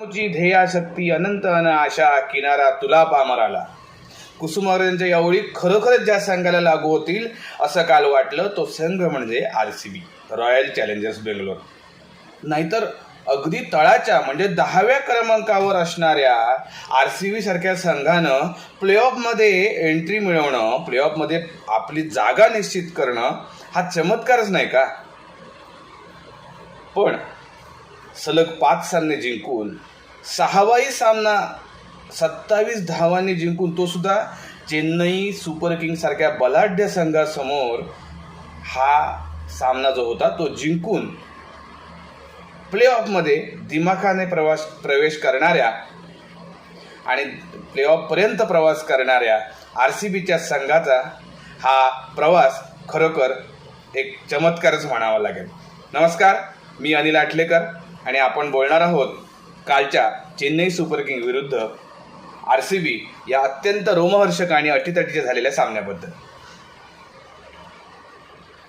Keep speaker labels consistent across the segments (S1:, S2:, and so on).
S1: जी ध्येयाशक्ती अनंत अन आशा किनारा तुला पामराला. कुसुमाग्रजांच्या यावेळी खरोखरच ज्या संघाला लागू होतील असं काल वाटलं तो संघ म्हणजे R C B Royal Challengers Bangalore. नाहीतर अगदी तळाच्या म्हणजे दहाव्या क्रमांकावर असणाऱ्या आर सी बी सारख्या संघानं प्लेऑफमध्ये एंट्री मिळवणं प्लेऑफमध्ये आपली जागा निश्चित करणं हा चमत्कारच नाही का? पण सलग पाच सामने जिंकून सहावाही सामना सत्तावीस धावांनी जिंकून तो सुद्धा चेन्नई सुपर किंग सारख्या बलाढ्य संघासमोर हा सामना जो होता तो जिंकून प्लेऑफमध्ये दिमाखाने प्रवास प्रवेश करणाऱ्या आणि प्लेऑफपर्यंत प्रवास करणाऱ्या आर सी बीच्या संघाचा हा प्रवास खरोखर एक चमत्कारच म्हणावा लागेल. नमस्कार मी अनिल आटलेकर. आणि आपण बोलणार आहोत कालच्या चेन्नई सुपर किंग विरुद्ध आर सी बी या अत्यंत रोमहर्षक आणि अटीतटीच्या झालेल्या सामन्याबद्दल.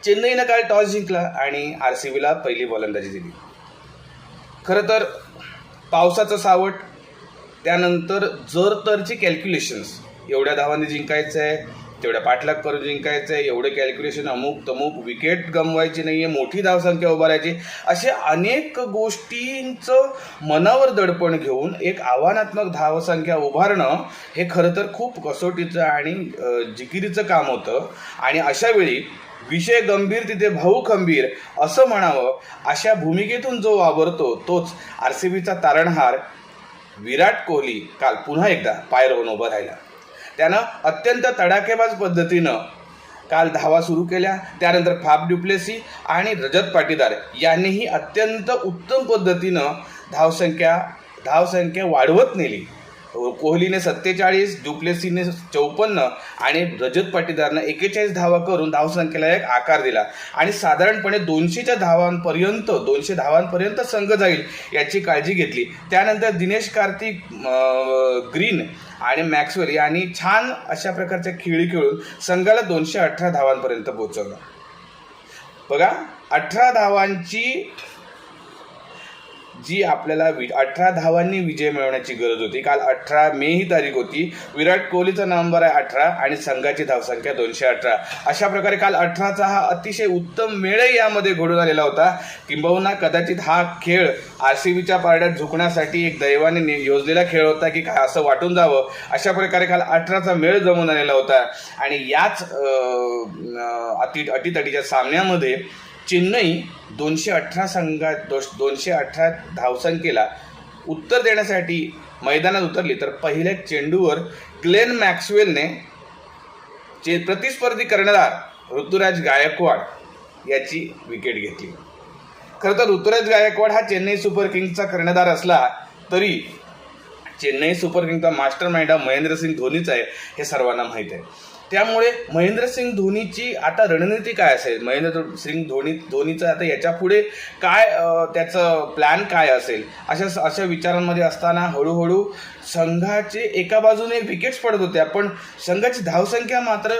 S1: चेन्नईनं काल टॉस जिंकला आणि आर सी बीला पहिली गोलंदाजी दिली. खरं तर पावसाचं सावट त्यानंतर जर तरची कॅल्क्युलेशन्स एवढ्या धावांनी जिंकायचं आहे तेवढ्या पाठलाग करून जिंकायचं आहे एवढे कॅल्क्युलेशन अमुक तमुक विकेट गमवायची नाही आहे मोठी धावसंख्या उभारायची. असे अनेक गोष्टींचं मनावर दडपण घेऊन एक आव्हानात्मक धावसंख्या उभारणं हे खरं तर खूप कसोटीचं आणि जिकिरीचं काम होतं. आणि अशावेळी विषय गंभीर तिथे भाऊ खंबीर असं म्हणावं अशा भूमिकेतून जो वावरतो तोच आर सी बीचा तारणहार विराट कोहली. काल पुन्हा एकदा पाय उभा राहिला. त्यानं अत्यंत तडाखेबाज पद्धतीनं काल धावा सुरू केल्या त्यानंतर फाफ ड्युप्लेसी आणि रजत पाटीदार यांनीही अत्यंत उत्तम पद्धतीनं धावसंख्या धावसंख्या वाढवत नेली. कोहलीने सत्तेचाळीस डुप्लेसीने चौपन्न आणि रजत पाटीदारनं एकेचाळीस धावा करून धावसंख्येला एक आकार दिला. आणि साधारणपणे दोनशेच्या धावांपर्यंत दोनशे धावांपर्यंत संघ जाईल याची काळजी घेतली. त्यानंतर दिनेश कार्तिक ग्रीन आणि मॅक्सवेल यांनी छान अशा प्रकारच्या खेळी खेळून संघाला दोनशे अठरा धावांपर्यंत पोहोचवलं. बघा अठरा धावांची जी आपल्याला वि अठरा धावांनी विजय मिळवण्याची गरज होती. काल अठरा मे ही तारीख होती. विराट कोहलीचा नंबर आहे अठरा आणि संघाची धावसंख्या दोनशे अठरा. अशा प्रकारे काल अठराचा हा अतिशय उत्तम मेळही यामध्ये घडून आलेला होता. किंबहुना कदाचित हा खेळ आर सी बीच्या पारड्यात झुकण्यासाठी एक दैवाने योजलेला खेळ होता की काय असं वाटून जावं. अशा प्रकारे काल अठराचा मेळ जमून आलेला होता. आणि याच अं, अटीतटीच्या सामन्यामध्ये चेन्नई दोनशे अठरा संघात दोष दोनशे अठरा धावसंख्येला उत्तर देण्यासाठी मैदानात उतरली. तर पहिल्या चेंडूवर ग्लेन मॅक्सवेलने चे प्रतिस्पर्धी कर्णधार ऋतुराज गायकवाड याची विकेट घेतली. खरं तर ऋतुराज गायकवाड हा चेन्नई सुपर किंग्सचा कर्णधार असला तरी चेन्नई सुपर किंगचा मास्टर माइंड हा महेंद्रसिंग धोनीचा आहे हे सर्वांना माहीत आहे. त्यामुळे महेंद्रसिंग धोनीची आता रणनीती काय असेल? महेंद्र सिंग धोनी धोनीचं आता याच्यापुढे काय त्याचं प्लॅन काय असेल? अशा अशा विचारांमध्ये असताना हळूहळू संघाचे एका बाजूने विकेट्स पडत होत्या पण संघाची धावसंख्या मात्र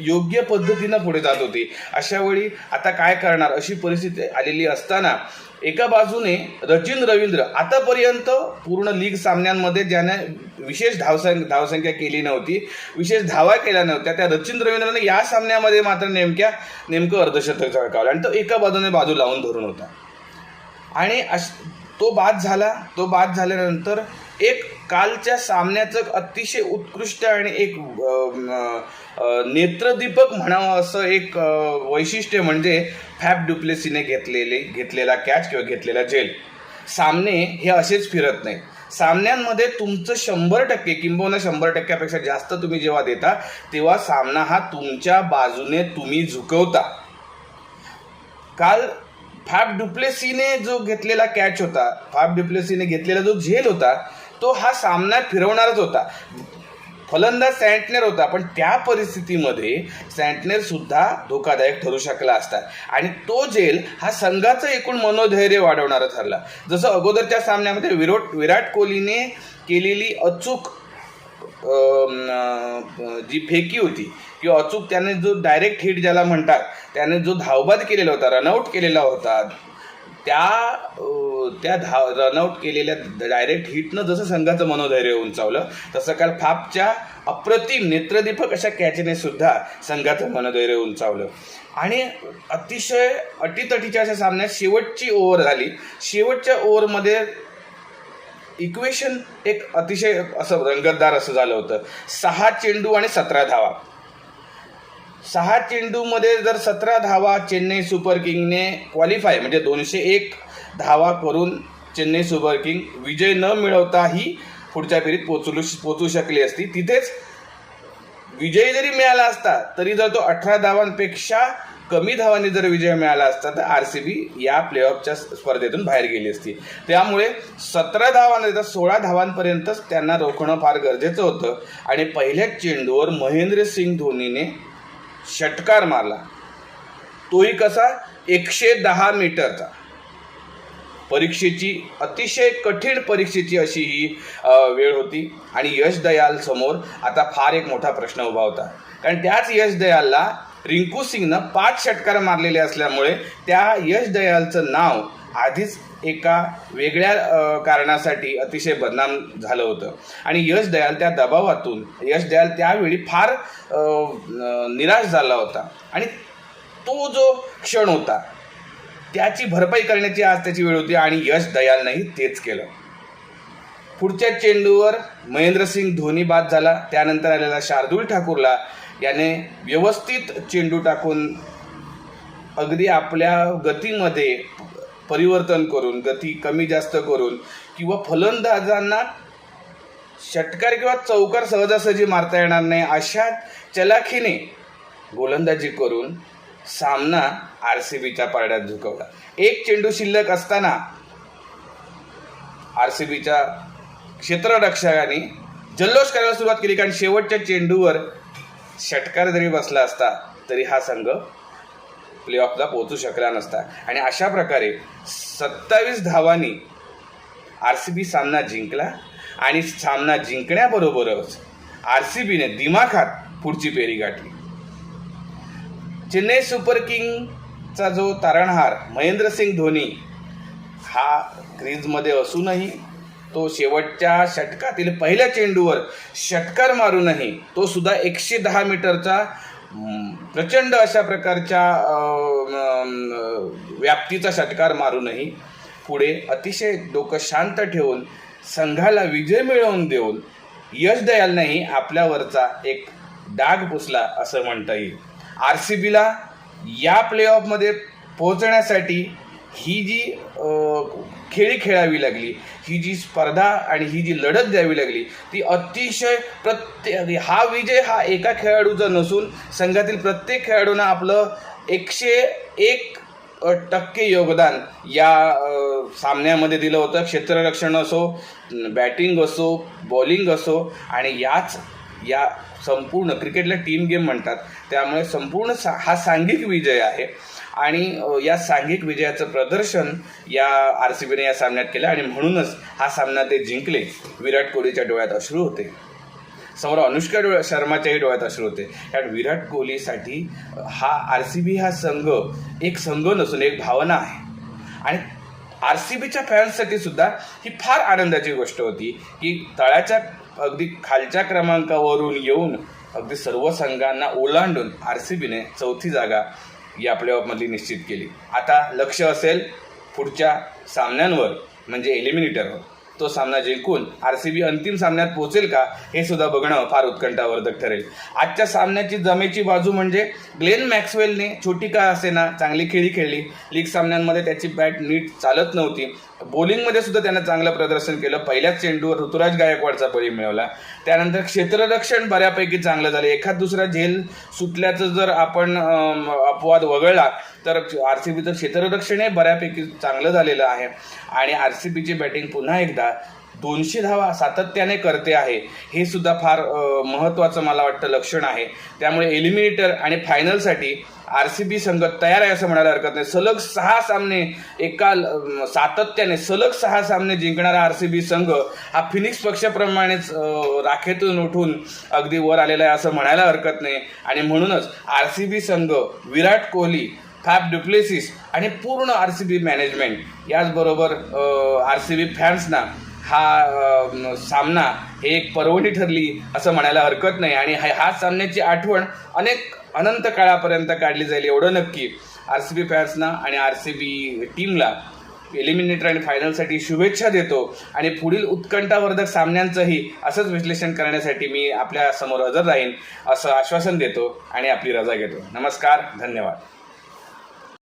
S1: योग्य पद्धतीनं पुढे जात होती. अशा वेळी आता काय करणार अशी परिस्थिती आलेली असताना एका बाजूने रचिन रवींद्र आतापर्यंत पूर्ण लीग सामन्यांमध्ये ज्याने विशेष धावसंख्या धावसंख्या केली नव्हती विशेष धावा केल्या नव्हत्या त्या रचिन रवींद्रने या सामन्यामध्ये मात्र नेमक्या नेमकं अर्धशतक झळकावलं आणि तो एका बाजूने बाजू लावून धरून होता. आणि अश तो बाद झाला तो बाद झाल्यानंतर एक कालच्या सामन्याचं अतिशय उत्कृष्ट आणि एक नेत्रदीपक म्हणावं असं एक वैशिष्ट्य म्हणजे फॅब डुप्लेसीने घेतलेले घेतलेला कॅच किंवा घेतलेला जेल. सामने हे असेच फिरत नाही. सामन्यांमध्ये तुमचं शंभर टक्के किंबहुना शंभर टक्क्यापेक्षा जास्त तुम्ही जेव्हा देता तेव्हा सामना हा तुमच्या बाजूने तुम्ही झुकवता. काल फॅब डुप्लेसीने जो घेतलेला कॅच होता फॅब डुप्लेसीने घेतलेला जो झेल होता तो हा सामना फिरवणारच होता. फलंदाज सँटनेर होता पण त्या परिस्थितीमध्ये सँटनेर सुद्धा धोकादायक ठरू शकला असता. आणि तो जेल हा संघाचं एकूण मनोधैर्य वाढवणारा ठरला. जसं अगोदरच्या सामन्यामध्ये विरोट विराट कोहलीने केलेली अचूक जी फेकी होती किंवा अचूक त्याने जो डायरेक्ट हिट ज्याला म्हणतात त्याने जो धावबाद केलेला होता रनआउट केलेला होता त्या त्या धाव रनआउट केलेल्या डायरेक्ट हिटनं जसं संघाचं मनोधैर्य उंचावलं तसं काल फापच्या अप्रतिम नेत्रदीपक अशा कॅचने सुद्धा संघाचं मनोधैर्य उंचावलं. आणि अतिशय अटीतटीच्या अशा सामन्यात शेवटची ओव्हर झाली. शेवटच्या ओव्हरमध्ये इक्वेशन एक अतिशय असं रंगतदार असं झालं होतं. सहा चेंडू आणि सतरा धावा. सहा चेंडूमध्ये जर सतरा धावा चेन्नई सुपर किंगने क्वालिफाय म्हणजे दोनशे एक धावा करून चेन्नई सुपर किंग विजय न मिळवताही पुढच्या फेरीत पोचलू पोचू शकली असती. तिथेच विजय जरी मिळाला असता तरी जर तो अठरा धावांपेक्षा कमी धावांनी जर विजय मिळाला असता तर आर सी बी या प्लेऑफच्या स्पर्धेतून बाहेर गेली असती. त्यामुळे सतरा धावांना तर सोळा धावांपर्यंतच त्यांना रोखणं फार गरजेचं होतं. आणि पहिल्याच चेंडूवर महेंद्र सिंग धोनीने षटकार मारला. तोही कसा? एकशे दहा मीटरचा. परीक्षेची अतिशय कठीण परीक्षेची अशी ही वेळ होती आणि यश दयाल समोर आता फार एक मोठा प्रश्न उभा होता. कारण त्याच यश दयालला रिंकू सिंगनं पाच षटकार मारलेले असल्यामुळे त्या यश दयालचं नाव आधीच एका वेगळ्या कारणासाठी अतिशय बदनाम झालं होतं. आणि यश दयाल त्या दबावातून यश दयाल त्यावेळी फार निराश झाला होता. आणि तो जो क्षण होता त्याची भरपाई करण्याची आज त्याची वेळ होती आणि यश दयालनंही तेच केलं. पुढच्या चेंडूवर महेंद्रसिंग धोनी बाद झाला. त्यानंतर आलेला शार्दूल ठाकूरला याने व्यवस्थित चेंडू टाकून अगदी आपल्या गतीमध्ये परिवर्तन करून गती कमी जास्त करून किंवा फलंदाजांना षटकार किंवा चौकार सहजासहजी मारता येणार नाही अशा चलाखीने गोलंदाजी करून सामना आर सी बीच्या पारड्यात झुकवला. एक चेंडू शिल्लक असताना आर सी बीच्या क्षेत्ररक्षकाने जल्लोष करायला सुरुवात केली कारण शेवटच्या चेंडूवर षटकार जरी बसला असता तरी हा संघ प्लेऑफला पोहोचू शकला नसता. आणि अशा प्रकारे सत्तावीस धावांनी आर सी बी सामना जिंकला आणि सामना जिंकण्याबरोबरच आर सी बीने दिमाखात पुढची फेरी गाठली. चेन्नई सुपर किंगचा जो तारणहार महेंद्रसिंग धोनी हा क्रीजमध्ये असूनही तो शेवटच्या षटकातील पहिल्या चेंडूवर षटकार मारूनही तो सुद्धा एकशे दहा मीटरचा प्रचंड अशा प्रकारच्या व्याप्तीचा षटकार मारूनही पुढे अतिशय डोकं शांत ठेवून संघाला विजय मिळवून देऊन यश दयालनेही आपल्यावरचा एक डाग पुसला असं म्हणता येईल. आर सी बीला या प्लेऑफमध्ये पोहोचण्यासाठी ही जी खेळी खेळावी लागली. ही जी स्पर्धा आणि ही जी लढत द्यावी लागली ती अतिशय प्रत्येक हा विजय हा एका खेळाडूचा नसून संघातील प्रत्येक खेळाडूनं आपलं एकशे एक टक्के योगदान या सामन्यामध्ये दिलं होतं. क्षेत्ररक्षण असो बॅटिंग असो बॉलिंग असो आणि याच या संपूर्ण क्रिकेटला टीम गेम म्हणतात. त्यामुळे संपूर्ण सा हा सांघिक विजय आहे. आणि या सांघिक विजयाचं प्रदर्शन या आर सी बीने या सामन्यात केलं आणि म्हणूनच हा सामना ते जिंकले. विराट कोहलीच्या डोळ्यात अश्रू होते. समोर अनुष्का डोळ्या शर्माच्याही डोळ्यात अश्रू होते. कारण विराट कोहलीसाठी हा आर सी बी हा संघ एक संघ नसून एक भावना आहे. आणि आर सी बीच्या फॅन्ससाठी सुद्धा ही फार आनंदाची गोष्ट होती की तळाच्या अगदी खालच्या क्रमांकावरून येऊन अगदी सर्व संघांना ओलांडून आर सी बीने चौथी जागा या प्लेऑफमधली निश्चित केली. आता लक्ष असेल पुढच्या सामन्यांवर म्हणजे एलिमिनेटरवर तो सामना जिंकून आर सी बी अंतिम सामन्यात पोहोचेल का हे सुद्धा बघणं फार उत्कंठावर्धक ठरेल. आजच्या सामन्याची जमेची बाजू म्हणजे ग्लेन मॅक्सवेलने छोटी का असेना चांगली खेळी खेळली. लीग सामन्यांमध्ये त्याची बॅट नीट चालत नव्हती. बॉलिंगमध्ये सुद्धा त्यानं चांगलं प्रदर्शन केलं. पहिल्याच चेंडूवर ऋतुराज गायकवाडचा बळी मिळवला. त्यानंतर क्षेत्ररक्षण बऱ्यापैकी चांगलं झालं. एखाद दुसरा झेल सुटल्याचं जर आपण अपवाद वगळला तर आर सी बीचं क्षेत्ररक्षण हे बऱ्यापैकी चांगलं झालेलं आहे. आणि आर सी बीची बॅटिंग पुन्हा एकदा दोनशे धावा सातत्याने करते आहे. हे सुद्धा फार महत्त्वाचं मला वाटतं लक्षण आहे. त्यामुळे एलिमिनेटर आणि फायनलसाठी आर सी बी संघ तयार आहे असं म्हणायला हरकत नाही. सलग सहा सामने एका सातत्याने सलग सहा सामने जिंकणारा आर सी बी संघ हा फिनिक्स पक्षाप्रमाणेच राखेतून उठून अगदी वर आलेला आहे असं म्हणायला हरकत नाही. आणि म्हणूनच आर सी बी संघ विराट कोहली फॅब डुप्लेसिस आणि पूर्ण आर सी बी मॅनेजमेंट याचबरोबर आर सी बी फॅन्सना हा सामना हे एक पर्वणी ठरली असं म्हणायला हरकत नाही. आणि हा हा सामन्याची आठवण अनेक अनंत काळापर्यंत काढली जाईल एवढं नक्की आर सी बी फॅन्सना आणि आर सी बी टीमला एलिमिनेटर आणि फायनलसाठी शुभेच्छा देतो. आणि पुढील उत्कंठावर्धक सामन्यांचंही असंच विश्लेषण करण्यासाठी मी आपल्यासमोर हजर राहीन असं आश्वासन देतो आणि आपली रजा घेतो. नमस्कार धन्यवाद.